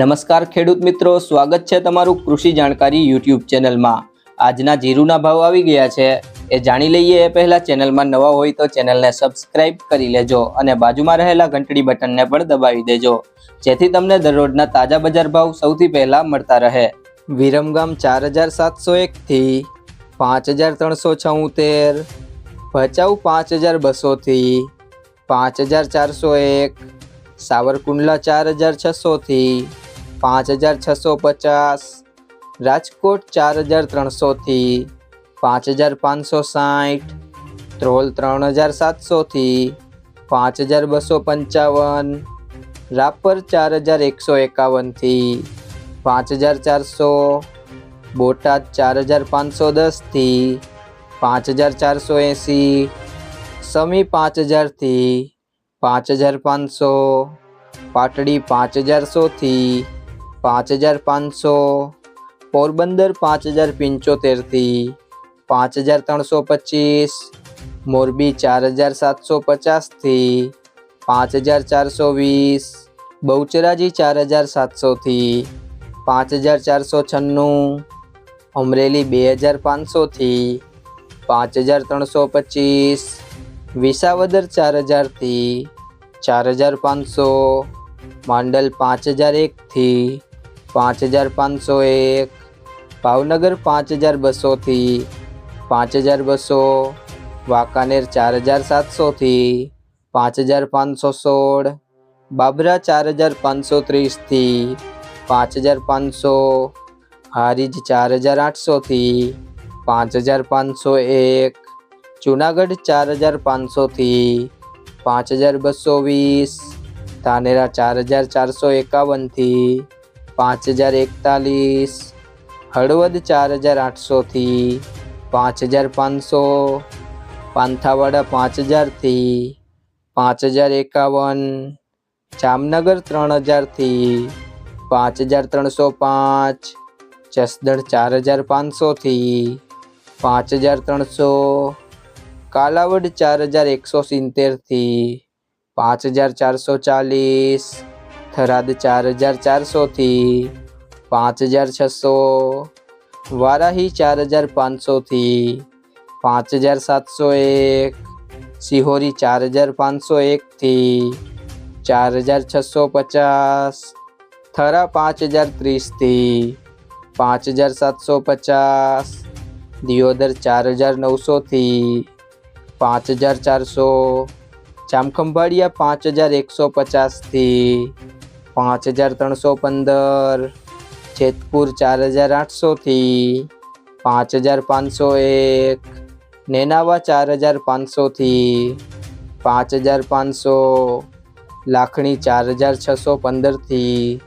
નમસ્કાર ખેડૂત મિત્રો, સ્વાગત છે તમારું કૃષિ જાણકારી યુટ્યુબ ચેનલમાં. આજના જીરુના ભાવ આવી ગયા છે. એ જાણી લઈએ એ પહેલાં ચેનલમાં નવા હોય તો ચેનલને સબસ્ક્રાઇબ કરી લેજો અને બાજુમાં રહેલા ઘંટડી બટનને પણ દબાવી દેજો. જેથી તમને દરરોજના તાજા બજાર ભાવ સૌથી પહેલાં મળતા રહે. વિરમગામ ચાર હજાર સાતસો એકથી પાંચ હજાર ત્રણસો છઉતેર ભચાઉ પાંચ હજાર બસોથી પાંચ હજાર ચારસો એક, સાવરકુંડલા ચાર હજાર છસોથી પાંચ હજાર છસો પચાસ રાજકોટ ચાર હજાર ત્રણસોથી પાંચ હજાર પાંચસો સાઠ ધ્રોલ ત્રણ હજાર સાતસોથી પાંચ હજાર બસો પંચાવન રાપર ચાર હજાર એકસો એકાવનથી પાંચ હજાર ચારસો બોટાદ ચાર હજાર પાંચસો દસથી પાંચ હજાર ચારસો એંસી સમી પાંચ હજારથી પાંચ હજાર પાંચસો પાટડી પાંચ હજાર સોથી પાંચ હજાર પાંચસો, પોરબંદર પાંચ હજાર પંચોતેરથી પાંચ હજાર ત્રણસો પચીસ, મોરબી ચાર હજાર સાતસો પચાસથી પાંચ હજાર ચારસો વીસ, બહુચરાજી ચાર હજાર સાતસોથી પાંચ હજાર ચારસો છન્નું, અમરેલી બે હજાર પાંચસોથી પાંચ હજાર ત્રણસો પચીસ, વિસાવદર ચાર હજારથી ચાર હજાર પાંચસો, માંડલ પાંચ હજાર એકથી પાંચ હજાર પાંચસો એક ભાવનગર પાંચ હજાર બસોથી પાંચ હજાર બસો વાંકાનેર ચાર હજાર સાતસોથી પાંચ હજાર પાંચસો સોળ બાબરા ચાર હજાર પાંચસો ત્રીસથી પાંચ હજાર પાંચસો હારીજ ચાર હજાર આઠસોથી પાંચ હજાર પાંચસો એક જુનાગઢ ચાર હજાર પાંચસોથી પાંચ હજાર બસો વીસ ધાનેરા ચાર હજાર ચારસો એકાવનથી પાંચ હજાર એકતાલીસ હળવદ ચાર હજાર આઠસોથી પાંચ હજાર પાંચસો પાંથાવાડા પાંચ હજારથી પાંચ હજાર એકાવન જામનગર ત્રણ હજારથી પાંચ હજાર ત્રણસો પાંચ જસદણ ચાર હજાર પાંચસોથી પાંચ હજાર ત્રણસો કાલાવડ ચાર હજાર એકસો સિત્તેરથી પાંચ હજાર ચારસો ચાલીસ થરાદ ચાર હજાર ચારસોથી પાંચ હજાર છસો વારાહી ચાર હજાર પાંચસોથી પાંચ હજાર સાતસો એક સિહોરી ચાર હજાર પાંચસો એકથી ચાર હજાર છસો પચાસ થરા પાંચ હજાર ત્રીસથી પાંચ હજાર સાતસો પચાસ દિયોદર ચાર હજાર નવસોથી પાંચ હજાર ચારસો જામખંભાળિયા પાંચ હજાર એકસો પચાસથી પાંચ હજાર ત્રણસો પંદર જેતપુર ચાર હજાર આઠસોથી પાંચ હજાર પાંચસો એક નેનાવા ચાર હજાર પાંચસોથી પાંચ હજાર પાંચસો લાખણી ચાર હજાર છસો પંદરથી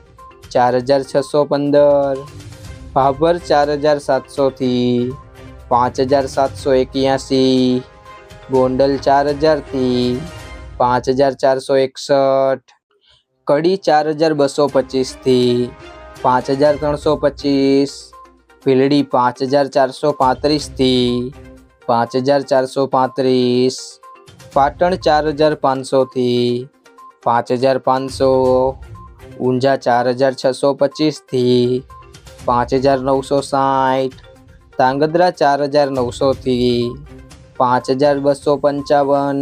ચાર હજાર છસો પંદર ભાભર ચાર હજાર સાતસોથી પાંચ હજાર સાતસો એક્યાસી ગોંડલ ચાર હજારથી પાંચ હજાર ચારસો એકસઠ કડી ચાર હજાર બસો પચીસથી પાંચ હજાર ત્રણસો પચીસ ભીલડી પાંચ હજાર ચારસો પાંત્રીસથી પાંચ હજાર ચારસો પાંત્રીસ પાટણ ચાર હજાર પાંચસોથી પાંચ હજાર પાંચસો ઊંઝા ચાર હજાર છસો પચીસથી પાંચ હજાર નવસો સાઠ તાંગધ્રા ચાર હજાર નવસોથી પાંચ હજાર બસો પંચાવન